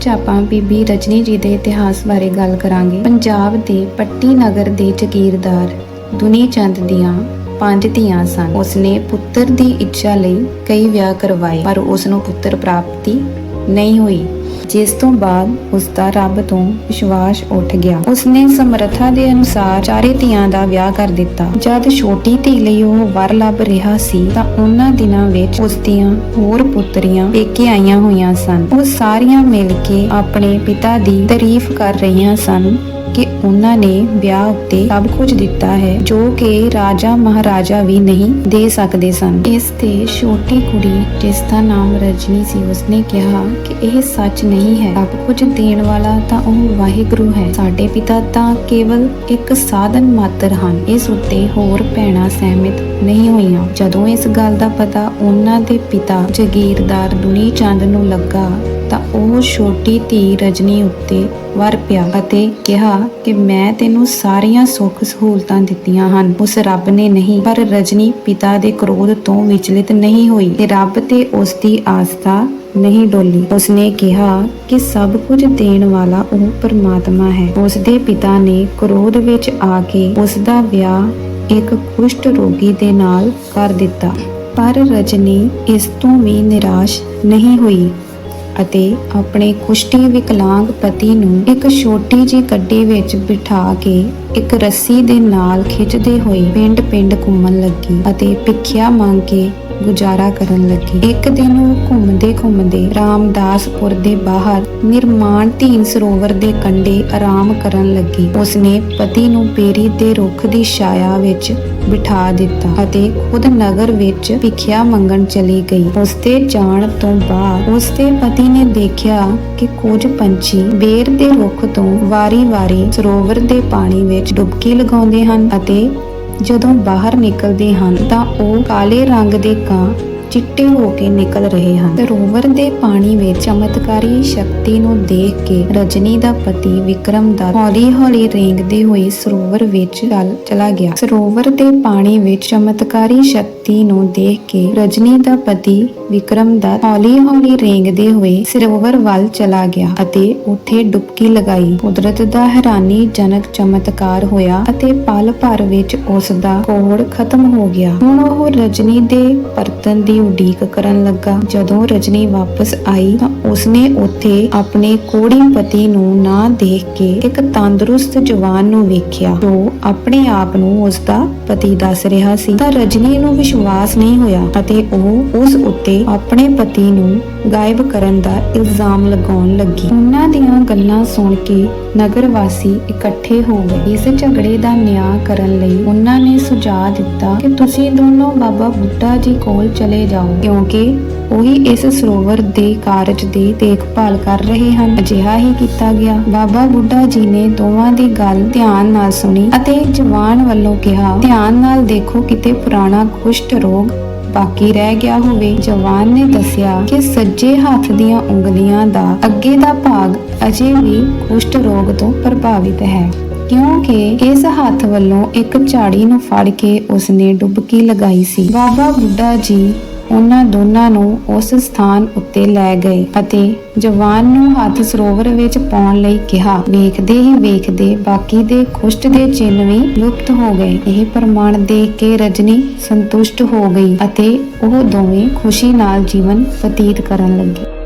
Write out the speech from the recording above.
ਅੱਜ ਆਪਾਂ ਬੀਬੀ ਰਜਨੀ ਜੀ ਦੇ ਇਤਿਹਾਸ ਬਾਰੇ ਗੱਲ ਕਰਾਂਗੇ। ਪੰਜਾਬ ਦੇ ਪੱਟੀ ਨਗਰ ਦੇ ਜ਼ਗੀਰਦਾਰ ਦੁਨੀ ਚੰਦ ਦੀਆਂ ਪੰਜ ਧੀਆਂ ਸਨ। ਉਸਨੇ ਪੁੱਤਰ ਦੀ ਇੱਛਾ ਲਈ ਕਈ ਵਿਆਹ ਕਰਵਾਏ, ਪਰ ਉਸ ਨੂੰ ਪੁੱਤਰ ਪ੍ਰਾਪਤੀ ਨਹੀਂ ਹੋਈ। ਜਿਸ ਤੋਂ ਬਾਅਦ ਉਸ ਦਾ ਰੱਬ ਤੋਂ ਵਿਸ਼ਵਾਸ ਉੱਠ ਗਿਆ। ਉਸਨੇ ਸਮਰੱਥਾ ਦੇ ਅਨੁਸਾਰ ਚਾਰੇ ਧੀਆਂ ਦਾ ਵਿਆਹ ਕਰ ਦਿੱਤਾ। ਜਦ ਛੋਟੀ ਧੀ ਲਈ ਉਹ ਵਰ ਲੱਭ ਰਿਹਾ ਸੀ, ਤਾਂ ਉਹਨਾਂ ਦਿਨਾਂ ਵਿੱਚ ਉਸ ਦੀਆਂ ਹੋਰ ਪੁੱਤਰੀਆਂ ਪੇਕੇ ਆਈਆਂ ਹੋਈਆਂ ਸਨ। ਉਹ ਸਾਰੀਆਂ ਮਿਲ ਕੇ ਆਪਣੇ ਪਿਤਾ ਦੀ ਤਾਰੀਫ ਕਰ ਰਹੀਆਂ ਸਨ। ਉਹਨਾਂ ਨੇ ਵਿਆਹ ਉੱਤੇ ਸਭ ਕੁਝ ਦਿੱਤਾ ਹੈ, ਜੋ ਕਿ ਰਾਜਾ ਮਹਾਰਾਜਾ ਵੀ ਨਹੀਂ ਦੇ ਸਕਦੇ ਸਨ। ਇਸ ਤੇ ਛੋਟੀ ਕੁੜੀ, ਜਿਸ ਦਾ ਨਾਮ ਰਜਨੀ ਸੀ, ਉਸਨੇ ਕਿਹਾ ਕਿ ਇਹ ਸੱਚ ਨਹੀਂ ਹੈ। ਸਭ ਕੁਝ ਦੇਣ ਵਾਲਾ ਤਾਂ ਉਹ ਵਾਹਿਗੁਰੂ ਹੈ। ਸਾਡੇ ਪਿਤਾ ਤਾਂ ਕੇਵਲ ਇੱਕ ਸਾਧਨ ਮਾਤਰ ਹਨ। ਇਸ ਉੱਤੇ ਹੋਰ ਭੈਣਾਂ ਸਹਿਮਤ ਨਹੀਂ ਹੋਈਆਂ। ਜਦੋਂ ਇਸ ਗੱਲ ਦਾ ਪਤਾ ਉਹਨਾਂ ਦੇ ਪਿਤਾ ਜਗੀਰਦਾਰ ਦੁਨੀ ਚੰਦ ਨੂੰ ਲੱਗਾ ਤਾਂ ਉਹ ਛੋਟੀ ਧੀ ਰਜਨੀ ਉੱਤੇ ਵਰ ਪਿਆ ਅਤੇ ਕਿਹਾ ਕਿ ਮੈਂ ਤੈਨੂੰ ਸਾਰੀਆਂ ਸੁੱਖ ਸਹੂਲਤਾਂ ਦਿੱਤੀਆਂ ਹਨ। ਉਸ ਰੱਬ ਨੇ ਨਹੀਂ, ਪਰ ਰਜਨੀ ਪਿਤਾ ਦੇ ਕ੍ਰੋਧ ਤੋਂ ਵਿਚਲਿਤ ਨਹੀਂ ਹੋਈ ਤੇ ਰੱਬ ਤੇ ਉਸ ਦੀ ਆਸਥਾ ਨਹੀਂ ਡੋਲੀ। ਉਸਨੇ ਕਿਹਾ ਕਿ ਸਭ ਕੁਝ ਦੇਣ ਵਾਲਾ ਉਹ ਪਰਮਾਤਮਾ ਹੈ। ਉਸ ਦੇ ਪਿਤਾ ਨੇ ਕ੍ਰੋਧ ਵਿੱਚ ਆ ਕੇ ਉਸ ਦਾ ਵਿਆਹ ਇੱਕ ਕੁਸ਼ਟ ਰੋਗੀ ਦੇ ਨਾਲ ਕਰ ਦਿੱਤਾ। ਪਰ ਰਜਨੀ ਇਸ ਤੋਂ ਵੀ ਨਿਰਾਸ਼ ਨਹੀਂ ਹੋਈ। ਅਤੇ ਆਪਣੇ ਕੁਸ਼ਟੀ ਵਿਕਲਾਂਗ ਪਤੀ ਨੂੰ ਇੱਕ ਛੋਟੀ ਜਿਹੀ ਗੱਡੀ ਵਿੱਚ ਬਿਠਾ ਕੇ ਇੱਕ ਰੱਸੀ ਦੇ ਨਾਲ ਖਿੱਚਦੇ ਹੋਏ ਪਿੰਡ-ਪਿੰਡ ਘੁੰਮਣ ਲੱਗੀ ਅਤੇ ਭਿੱਖਿਆ ਮੰਗ ਕੇ ਗੁਜ਼ਾਰਾ ਕਰਨ ਲੱਗੀ। ਇੱਕ ਦਿਨ ਉਹ ਘੁੰਮਦੇ ਘੁੰਮਦੇ ਰਾਮਦਾਸਪੁਰ ਦੇ ਬਾਹਰ ਨਿਰਮਾਣ ਸਰੋਵਰ ਦੇ ਕੰਢੇ ਆਰਾਮ ਕਰਨ ਲੱਗੀ। ਉਸਨੇ ਪਤੀ ਨੂੰ ਪੇਰੀ ਦੇ ਰੁੱਖ ਦੀ ਛਾਇਆ ਵਿੱਚ ਬਿਠਾ ਦਿੱਤਾ ਅਤੇ ਖੁਦ ਨਗਰ ਵਿੱਚ ਭਿਖਿਆ ਮੰਗਣ ਚਲੀ ਗਈ। ਉਸਦੇ ਜਾਣ ਤੋਂ ਬਾਅਦ ਉਸਦੇ ਪਤੀ ਨੇ ਦੇਖਿਆ ਕਿ ਕੁਝ ਪੰਛੀ ਬੇਰ ਦੇ ਰੁੱਖ ਤੋਂ ਵਾਰੀ-ਵਾਰੀ ਸਰੋਵਰ ਦੇ ਪਾਣੀ ਵਿੱਚ ਡੁਬਕੀ ਲਗਾਉਂਦੇ ਹਨ ਅਤੇ ਜਦੋਂ ਬਾਹਰ ਨਿਕਲਦੇ ਹਨ ਤਾਂ ਉਹ ਕਾਲੇ ਰੰਗ ਦੇ ਕਾਂ ਚਿੱਟੇ ਹੋ ਕੇ ਨਿਕਲ ਰਹੇ ਹਨ। ਸਰੋਵਰ ਦੇ ਪਾਣੀ ਵਿੱਚ ਚਮਤਕਾਰੀ ਸ਼ਕਤੀ ਨੂੰ ਦੇਖ ਕੇ ਰਜਨੀ ਦਾ ਪਤੀ ਵਿਕਰਮ ਦਾ ਹੌਲੀ-ਹੌਲੀ ਰੇਂਗਦੇ ਹੋਏ ਸਰੋਵਰ ਵਿੱਚ ਚਲਾ ਗਿਆ। ਸਰੋਵਰ ਦੇ ਪਾਣੀ ਵਿੱਚ ਚਮਤਕਾਰੀ ਸ਼ਕਤੀ ਨੂੰ ਦੇਖ ਕੇ ਰਜਨੀ ਦਾ ਪਤੀ ਵਿਕਰਮ ਦਾ ਹੌਲੀ-ਹੌਲੀ ਰੇਂਗਦੇ ਹੋਏ ਸਰੋਵਰ ਵੱਲ ਚਲਾ ਗਿਆ ਅਤੇ ਉੱਥੇ ਡੁਬਕੀ ਲਗਾਈ। ਕੁਦਰਤ ਦਾ ਹੈਰਾਨੀਜਨਕ ਚਮਤਕਾਰ ਹੋਇਆ ਅਤੇ ਪਲ ਭਰ ਵਿੱਚ ਉਸ ਦਾ ਕੋਹੜ ਖਤਮ ਹੋ ਗਿਆ। ਹੁਣ ਉਹ ਰਜਨੀ ਦੇ ਪਰਤਨ ਦੀ ਉਡੀਕ ਕਰਨ ਲੱਗਾ। ਜਦੋਂ ਰਜਨੀ ਵਾਪਸ ਆਈ ਤਾਂ ਉਸਨੇ ਉੱਥੇ ਆਪਣੇ ਕੋੜੀ ਪਤੀ ਨੂੰ ਨਾ ਦੇਖ ਕੇ ਇੱਕ ਤੰਦਰੁਸਤ ਜਵਾਨ ਨੂੰ ਵੇਖਿਆ। ਜੋ ਆਪਣੇ ਆਪ ਨੂੰ ਉਸ ਦਾ ਪਤੀ ਦੱਸ ਰਿਹਾ ਸੀ। ਤਾਂ ਰਜਨੀ ਨੂੰ ਵਿਸ਼ਵਾਸ ਨਹੀਂ ਹੋਇਆ ਅਤੇ ਉਹ ਉਸ ਉੱਤੇ ਆਪਣੇ ਪਤੀ ਨੂੰ ਗਾਇਬ ਕਰਨ ਦਾ ਇਲਜ਼ਾਮ ਲਗਾਉਣ ਲੱਗੀ। ਉਹਨਾਂ ਦੀਆਂ ਗੱਲਾਂ ਸੁਣ ਕੇ ਨਗਰ ਵਾਸੀ ਇਕੱਠੇ ਹੋ ਗਏ। ਇਸ ਝਗੜੇ ਦਾ ਨਿਆਂ ਕਰਨ ਲਈ ਉਹਨਾਂ ਨੇ ਸੁਝਾਅ ਦਿੱਤਾ ਕਿ ਤੁਸੀਂ ਦੋਨੋਂ ਬਾਬਾ ਬੁੱਢਾ ਜੀ ਕੋਲ ਚਲੇ ਜਾਓ ਕਿਉਂਕਿ ਉਹੀ ਇਸ ਸਰੋਵਰ ਦੇ ਕਾਰਜ ਦੀ ਦੇਖਭਾਲ ਕਰ ਰਹੇ ਹਨ। ਅਜਿਹਾ ਹੀ ਕੀਤਾ ਗਿਆ। ਬਾਬਾ ਬੁੱਢਾ ਜੀ ਨੇ ਦੋਵਾਂ ਦੀ ਗੱਲ ਧਿਆਨ ਨਾਲ ਸੁਣੀ ਅਤੇ ਜਵਾਨ ਵੱਲੋਂ ਕਿਹਾ, ਧਿਆਨ ਨਾਲ ਦੇਖੋ ਕਿਤੇ ਪੁਰਾਣਾ ਕੁਸ਼ਟ ਰੋਗ ਬਾਕੀ ਰਹਿ ਗਿਆ ਹੋਵੇ। ਜਵਾਨ ਨੇ ਦੱਸਿਆ ਕਿ ਸੱਜੇ ਹੱਥ ਦੀਆਂ ਉਂਗਲੀਆਂ ਦਾ ਅੱਗੇ ਦਾ ਭਾਗ ਅਜੇ ਵੀ ਕੁਸ਼ਟ ਰੋਗ ਤੋਂ ਪ੍ਰਭਾਵਿਤ ਹੈ। ਕਿਉਂਕਿ ਇਸ ਹੱਥ ਵੱਲੋਂ ਇੱਕ ਝਾੜੀ ਨੂੰ ਫੜ ਕੇ ਉਸਨੇ ਡੁਬਕੀ ਲਗਾਈ ਸੀ। ਬਾਬਾ ਬੁੱਢਾ ਜੀ ਉਹਨਾਂ ਦੋਨਾਂ ਨੂੰ ਉਸ ਸਥਾਨ ਉੱਤੇ ਲੈ ਗਏ ਅਤੇ ਜਵਾਨ ਨੂੰ ਹੱਥ ਸਰੋਵਰ ਵਿੱਚ ਪਾਉਣ ਲਈ ਕਿਹਾ। ਵੇਖਦੇ ਹੀ ਵੇਖਦੇ ਬਾਕੀ ਦੇ ਕੁਸ਼ਟ ਦੇ ਚਿੰਨ੍ਹ ਵੀ ਲੁਪਤ ਹੋ ਗਏ। ਇਹ ਪ੍ਰਮਾਣ ਦੇਖ ਕੇ ਰਜਨੀ ਸੰਤੁਸ਼ਟ ਹੋ ਗਈ ਅਤੇ ਉਹ ਦੋਵੇਂ ਖੁਸ਼ੀ ਨਾਲ ਜੀਵਨ ਬਤੀਤ ਕਰਨ ਲੱਗੇ।